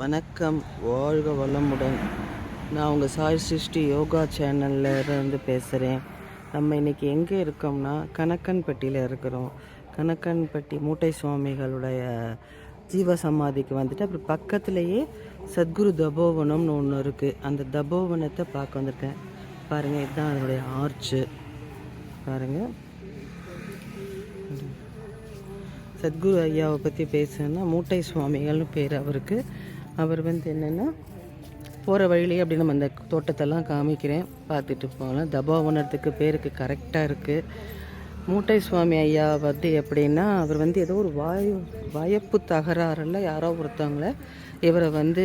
வணக்கம். வாழ்க வளமுடன். நான் உங்கள் சாய் சிருஷ்டி யோகா சேனலில் இருந்து பேசுகிறேன் நம்ம இன்றைக்கி எங்கே இருக்கோம்னா கணக்கன்பட்டியில் இருக்கிறோம். கணக்கன்பட்டி மூட்டை சுவாமிகளுடைய ஜீவ சமாதிக்கு வந்துட்டு அப்புறம் பக்கத்துலேயே சத்குரு தபோவனம்னு ஒன்று இருக்குது அந்த தபோவனத்தை பார்க்க வந்திருக்கேன். பாருங்கள் இதுதான் அதனுடைய ஆர்ச்சு. பாருங்கள் சத்குரு ஐயாவை பற்றி பேசுனா மூட்டை சுவாமிகள்னு பேர் அவருக்கு. அவர் வந்து என்னென்னா போகிற வழியிலேயே அப்படி நம்ம அந்த தோட்டத்தெல்லாம் காமிக்கிறேன். பார்த்துட்டு போகலாம் தபோவனத்துக்கு பேருக்கு கரெக்டாக இருக்குது மூட்டை சுவாமி ஐயா வந்து எப்படின்னா அவர் வந்து ஏதோ ஒரு வாயு வயப்பு தகராறில் யாரோ ஒருத்தவங்கள இவரை வந்து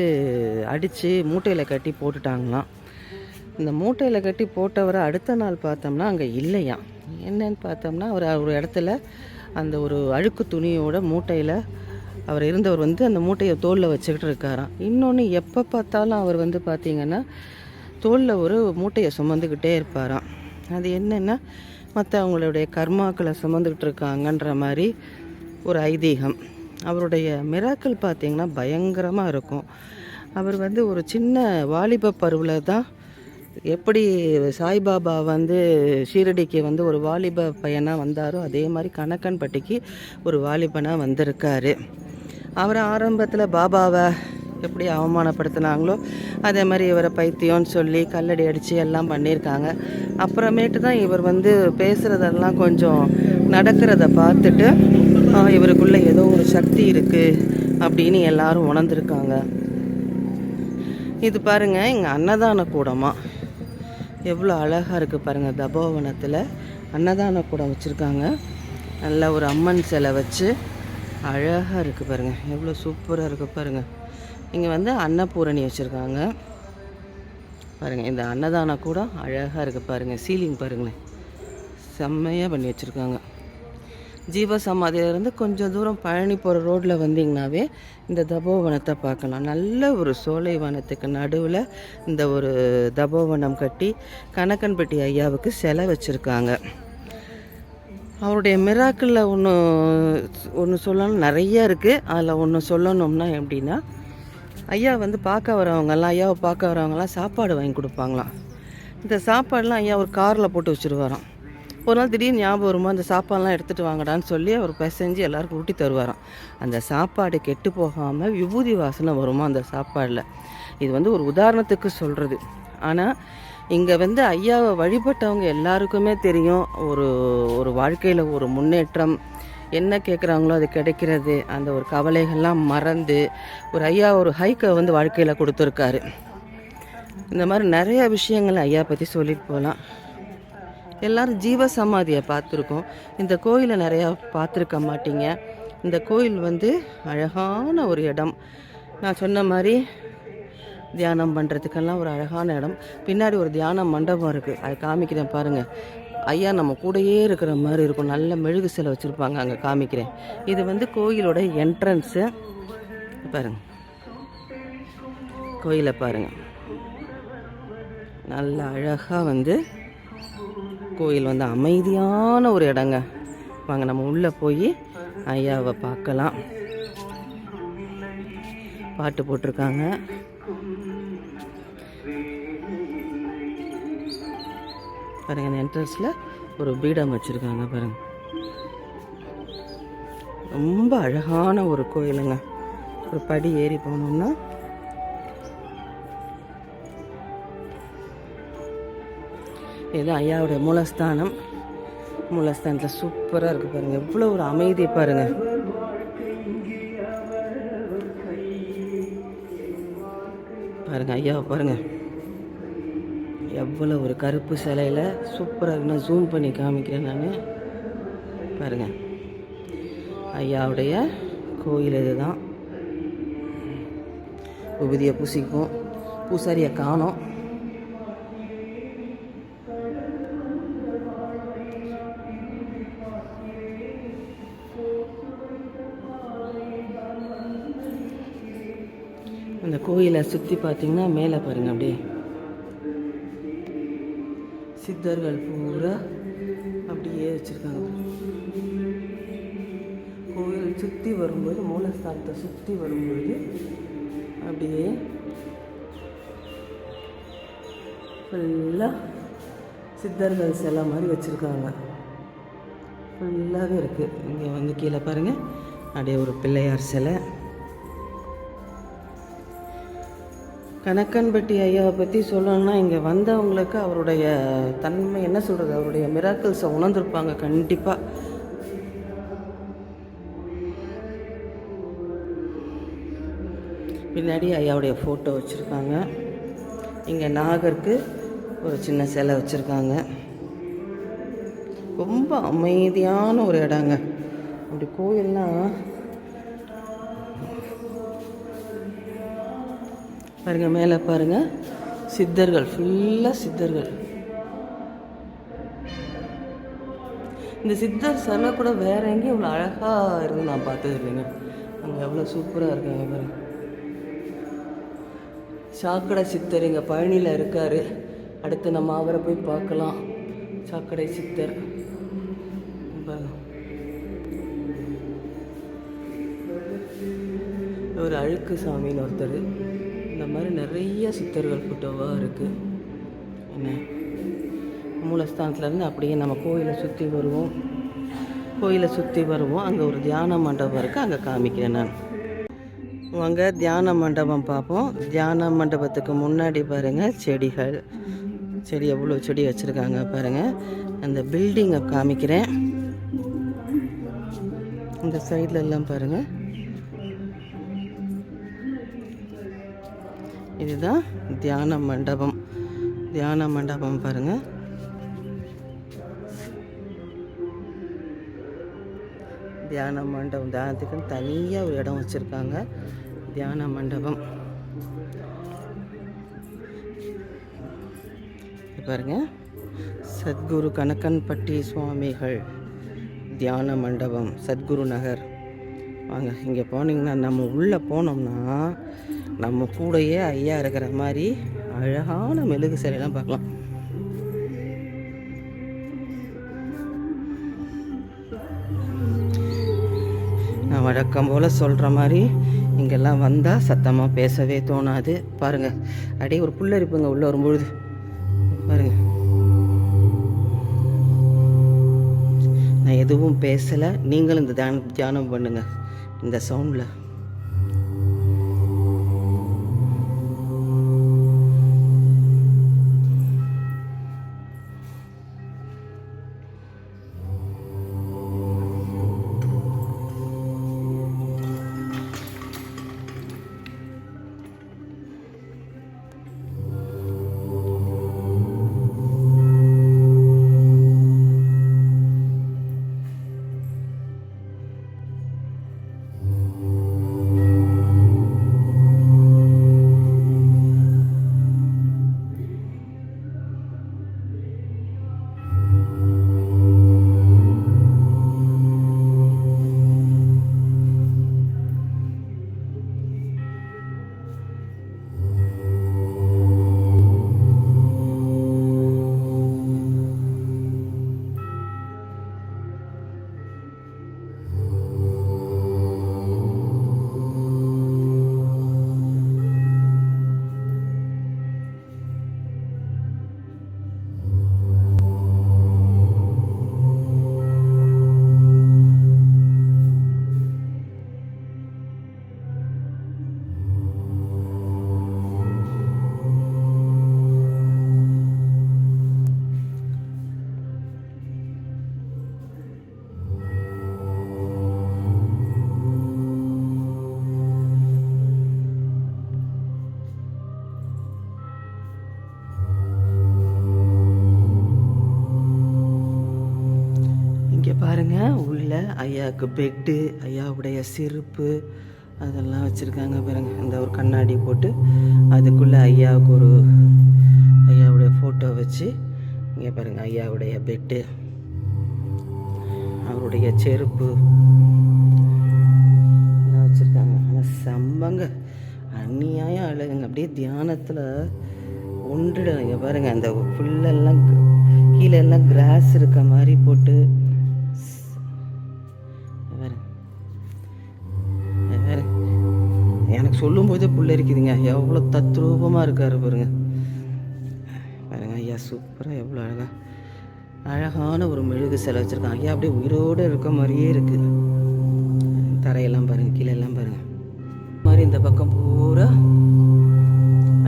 அடித்து மூட்டையில் கட்டி போட்டுட்டாங்களாம். இந்த மூட்டையில் கட்டி போட்டவரை அடுத்த நாள் பார்த்தோம்னா அங்கே இல்லையாம். என்னன்னு பார்த்தோம்னா அவர் ஒரு இடத்துல அந்த ஒரு அழுக்கு துணியோட மூட்டையில் அவர் இருந்தவர் வந்து அந்த மூட்டையை தோலில் வச்சுக்கிட்டு இருக்காராம். இன்னொன்று எப்போ பார்த்தாலும் அவர் வந்து பார்த்திங்கன்னா தோலில் ஒரு மூட்டையை சுமந்துக்கிட்டே இருப்பாராம். அது என்னென்னா மற்றவங்களுடைய கர்மாக்களை சுமந்துக்கிட்டு இருக்காங்கன்ற மாதிரி ஒரு ஐதீகம். அவருடைய மிராக்கள் பார்த்திங்கன்னா பயங்கரமாக இருக்கும். அவர் வந்து ஒரு சின்ன வாலிப பருவில் தான் எப்படி சாய்பாபா வந்து ஷீரடிக்கு வந்து ஒரு வாலிப பையனாக வந்தாரோ அதே மாதிரி கணக்கன்பட்டிக்கு ஒரு வாலிபனாக வந்திருக்காரு. அவரை ஆரம்பத்தில் பாபாவை எப்படி அவமானப்படுத்தினாங்களோ அதே மாதிரி இவரை பைத்தியம்னு சொல்லி கல்லடி அடித்து எல்லாம் பண்ணியிருக்காங்க. அப்புறமேட்டு தான் இவர் வந்து பேசுகிறதெல்லாம் கொஞ்சம் நடக்கிறத பார்த்துட்டு இவருக்குள்ளே ஏதோ ஒரு சக்தி இருக்குது அப்படின்னு எல்லாரும் உணர்ந்திருக்காங்க. இது பாருங்க இங்கே அன்னதான கூடமாக எவ்வளோ அழகாக இருக்குது பாருங்கள் தபோவனத்தில் அன்னதான கூடம் வச்சுருக்காங்க. நல்ல ஒரு அம்மன் சிலை வச்சு அழகாக இருக்குது பாருங்கள் எவ்வளோ சூப்பராக இருக்குது பாருங்கள் இங்கே வந்து அன்னபூரணி வச்சுருக்காங்க. பாருங்கள் இந்த அன்னதானம் கூட அழகாக இருக்குது பாருங்கள் சீலிங் பாருங்களேன். செம்மையாக பண்ணி வச்சுருக்காங்க. ஜீவ சமாதியிலேருந்து கொஞ்சம் தூரம் பழனி போகிற ரோட்டில் வந்தீங்கனாவே இந்த தபோவனத்தை பார்க்கலாம். நல்ல ஒரு சோலை வனத்துக்கு நடுவில் இந்த ஒரு தபோவனம் கட்டி கணக்கன்பட்டி ஐயாவுக்கு சிலை வச்சுருக்காங்க. அவருடைய மிராக்கிளில் ஒன்று ஒன்று சொல்லணும் நிறைய இருக்குது அதில் ஒன்று சொல்லணும்னா எப்படின்னா ஐயா வந்து பார்க்க வரவங்கெல்லாம் ஐயாவை பார்க்க வரவங்கெல்லாம் சாப்பாடு வாங்கி கொடுப்பாங்களாம். இந்த சாப்பாடெலாம் ஐயா ஒரு காரில் போட்டு வச்சுருவாராம். ஒரு நாள் திடீர்னு ஞாபகம் வருமா அந்த சாப்பாடெலாம் எடுத்துகிட்டு வாங்கடான்னு சொல்லி அவர் பிசைஞ்சு எல்லாருக்கும் ஊட்டி தருவாராம். அந்த சாப்பாடு கெட்டு போகாமல் விபூதி வாசனை வருமா அந்த சாப்பாடில்? இது வந்து ஒரு உதாரணத்துக்கு சொல்கிறது ஆனால் இங்கே வந்து ஐயாவை வழிபட்டவங்க எல்லாருக்குமே தெரியும். ஒரு ஒரு வாழ்க்கையில் ஒரு முன்னேற்றம் என்ன கேட்குறாங்களோ அது கிடைக்கிறது. அந்த ஒரு கவலைகள்லாம் மறந்து ஒரு ஐயா ஒரு ஹைக்கை வந்து வாழ்க்கையில் கொடுத்துருக்காரு. இந்த மாதிரி நிறைய விஷயங்கள் ஐயா பற்றி சொல்லிட்டு போகலாம் எல்லாரும் ஜீவ சமாதியை பார்த்துருக்கோம். இந்த கோயிலை நிறையா பார்த்துருக்க மாட்டீங்க. இந்த கோயில் வந்து அழகான ஒரு இடம். நான் சொன்ன மாதிரி தியானம் பண்ணுறதுக்கெல்லாம் ஒரு அழகான இடம். பின்னாடி ஒரு தியான மண்டபம் இருக்குது அதை காமிக்கிறேன் பாருங்கள் ஐயா நம்ம கூடயே இருக்கிற மாதிரி இருக்கும். நல்ல மெழுகு சிலை வச்சுருப்பாங்க அங்கே காமிக்கிறேன். இது வந்து கோயிலோட என்ட்ரன்ஸு பாருங்கள் கோயிலை பாருங்கள் நல்ல அழகாக வந்து கோயில் வந்து அமைதியான ஒரு இடங்க. வாங்க நம்ம உள்ளே போய் ஐயாவை பார்க்கலாம். பாட்டு போட்டிருக்காங்க. பாருங்கள் அந்த என்ட்ரன்ஸில் ஒரு பீடம் வச்சுருக்காங்க பாருங்கள் ரொம்ப அழகான ஒரு கோயிலுங்க. ஒரு படி ஏறி போனோம்னா இது ஐயாவுடைய மூலஸ்தானம். மூலஸ்தானத்தில் சூப்பராக இருக்குது பாருங்கள் எவ்வளோ ஒரு அமைதி பாருங்கள் பாருங்க ஐயாவை பாருங்கள் எவ்வளோ ஒரு கருப்பு சிலையில் சூப்பராக இருக்கு நான் ஜூம் பண்ணி காமிக்கிறேன் நான். பாருங்கள் ஐயாவுடைய கோயில் இதுதான். விபூதியை பூசிக்கும் பூசாரியை காணும். அந்த கோயிலை சுற்றி பார்த்தீங்கன்னா மேலே பாருங்க அப்படியே. சித்தர்கள் பூரா அப்படியே வச்சுருக்காங்க. கோயில் சுற்றி வரும்போது மூலஸ்தானத்தை சுற்றி வரும்போது அப்படியே ஃபுல்லாக சித்தர்கள் சிலை மாதிரி வச்சுருக்காங்க. ஃபுல்லாகவே இருக்குது இங்கே வந்து கீழே பாருங்கள் அப்படியே ஒரு பிள்ளையார் சிலை. கணக்கன்பட்டி ஐயாவை பற்றி சொல்லணும்னா இங்கே வந்தவங்களுக்கு அவருடைய தன்மை என்ன சொல்கிறது அவருடைய மிராக்கிள்ஸை உணர்ந்திருப்பாங்க கண்டிப்பாக பின்னாடி ஐயாவுடைய ஃபோட்டோ வச்சுருக்காங்க. இங்கே நாகருக்கு ஒரு சின்ன சிலை வச்சுருக்காங்க. ரொம்ப அமைதியான ஒரு இடங்க. அப்படி கோயில்லாம் பாருங்க மேலே பாருங்க. சித்தர்கள் ஃபுல்லாக சித்தர்கள். இந்த சித்தர் சிலை கூட வேற எங்கேயும் இவ்வளோ அழகாக இருந்து நான் பார்த்தது இல்லைங்க. அங்கே எவ்வளோ சூப்பராக இருக்குங்க பாருங்க. சாக்கடை சித்தர் இங்கே பழனியில் இருக்கார். அடுத்து நம்ம அவரை போய் பார்க்கலாம். சாக்கடை சித்தர். பாருங்க. ஒரு அழுக்கு சாமின்னு ஒருத்தர். இந்த மாதிரி நிறைய சித்தர்கள் ஃபோட்டோவாக இருக்குது என்ன? மூலஸ்தானத்துலேருந்து அப்படியே நம்ம கோயிலை சுற்றி வருவோம். கோயிலை சுற்றி வருவோம். அங்கே ஒரு தியான மண்டபம் இருக்குது அங்கே காமிக்கிறேன் நான். வாங்க தியான மண்டபம் பார்ப்போம். தியான மண்டபத்துக்கு முன்னாடி பாருங்கள் செடிகள். செடி எவ்வளோ செடி வச்சுருக்காங்க பாருங்கள் அந்த பில்டிங்கை காமிக்கிறேன். இந்த சைடில் எல்லாம் பாருங்கள் இதுதான் தியான மண்டபம். தியான மண்டபம் பாருங்கள் தியான மண்டபம். தியானத்துக்குன்னு தனியாக ஒரு இடம் வச்சுருக்காங்க. தியான மண்டபம். பாருங்க. சத்குரு கணக்கன்பட்டி சுவாமிகள் தியான மண்டபம். சத்குரு நகர். வாங்க இங்கே போனீங்கன்னா நம்ம உள்ளே போனோம்னா நம்ம கூடயே ஐயா இருக்கிற மாதிரி அழகான மெழுகு சிலையெல்லாம் பார்க்கலாம். நான் வழக்கம் போல் சொல்கிற மாதிரி இங்கெல்லாம் வந்தால் சத்தமாக பேசவே தோணாது. பாருங்கள் அப்படியே ஒரு புல்லரிப்புங்க உள்ளே வரும்பொழுது. பாருங்கள் நான் எதுவும் பேசலை. நீங்களும் இந்த தியானம் தியானம் பண்ணுங்கள் இந்த சவுண்டில் ஐயாவுக்கு பெட்டு ஐயாவுடைய செருப்பு அதெல்லாம் வச்சுருக்காங்க பாருங்க. இந்த ஒரு கண்ணாடி போட்டு அதுக்குள்ளே ஐயாவுக்கு ஒரு ஐயாவுடைய ஃபோட்டோ வச்சு இங்கே பாருங்கள் ஐயாவுடைய பெட்டு அவருடைய செருப்பு. எல்லாம் வச்சுருக்காங்க. ஆனால் செம்மங்க. அந்நியாயம் அழகுங்க. அப்படியே தியானத்தில் ஒன்றிடும் இங்கே அந்த புல்லெல்லாம் கீழே எல்லாம் கிராஸ் இருக்க மாதிரி போட்டு எனக்கு எனக்கு சொல்லும்போதே புல்லரிக்குதுங்க எவ்வளோ தத்ரூபமாக இருக்காரு பாருங்க. பாருங்க ஐயா சூப்பராக எவ்வளோ அழகாக அழகான ஒரு மெழுகு சிலை வச்சுருக்காங்க. ஐயா அப்படியே உயிரோடு இருக்க மாதிரியே இருக்குது தரையெல்லாம் பாருங்க கீழே எல்லாம் பாருங்க. இந்த மாதிரி இந்த பக்கம் பூரா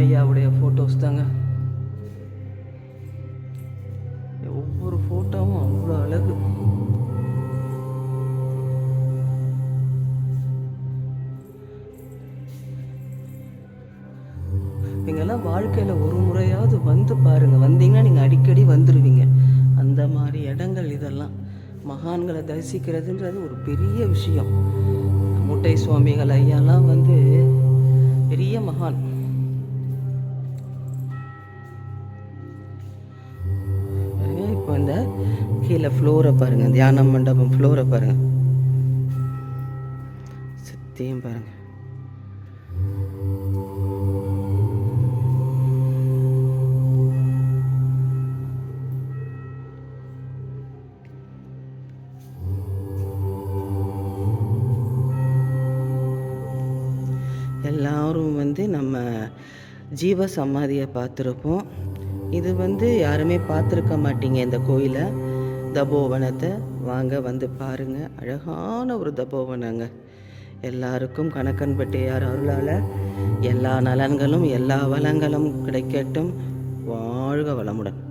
ஐயாவுடைய ஃபோட்டோஸ் தாங்க. வாழ்க்கையில் ஒரு முறையாவது வந்து பாருங்கள் வந்தீங்கன்னா நீங்கள் அடிக்கடி வந்துடுவீங்க அந்த மாதிரி இடங்கள் இதெல்லாம். மகான்களை தரிசிக்கிறதுன்றது ஒரு பெரிய விஷயம். முட்டை சுவாமிகள் ஐயாலாம் வந்து பெரிய மகான். இப்போ இந்த கீழே ஃப்ளோரை பாருங்க. தியான மண்டபம் ஃப்ளோரை பாருங்க. சுத்தியும் பாருங்க. ஜீவ சமாதியை பார்த்துருப்போம். இது வந்து யாருமே பார்த்துருக்க மாட்டீங்க இந்த கோயிலை. தபோவனத்தை வாங்க வந்து பாருங்க. அழகான ஒரு தபோவனங்க. எல்லாருக்கும் கணக்கன்பட்டியார் அருளால் எல்லா நலன்களும் எல்லா வளங்களும் கிடைக்கட்டும். வாழ்க வளமுடன்.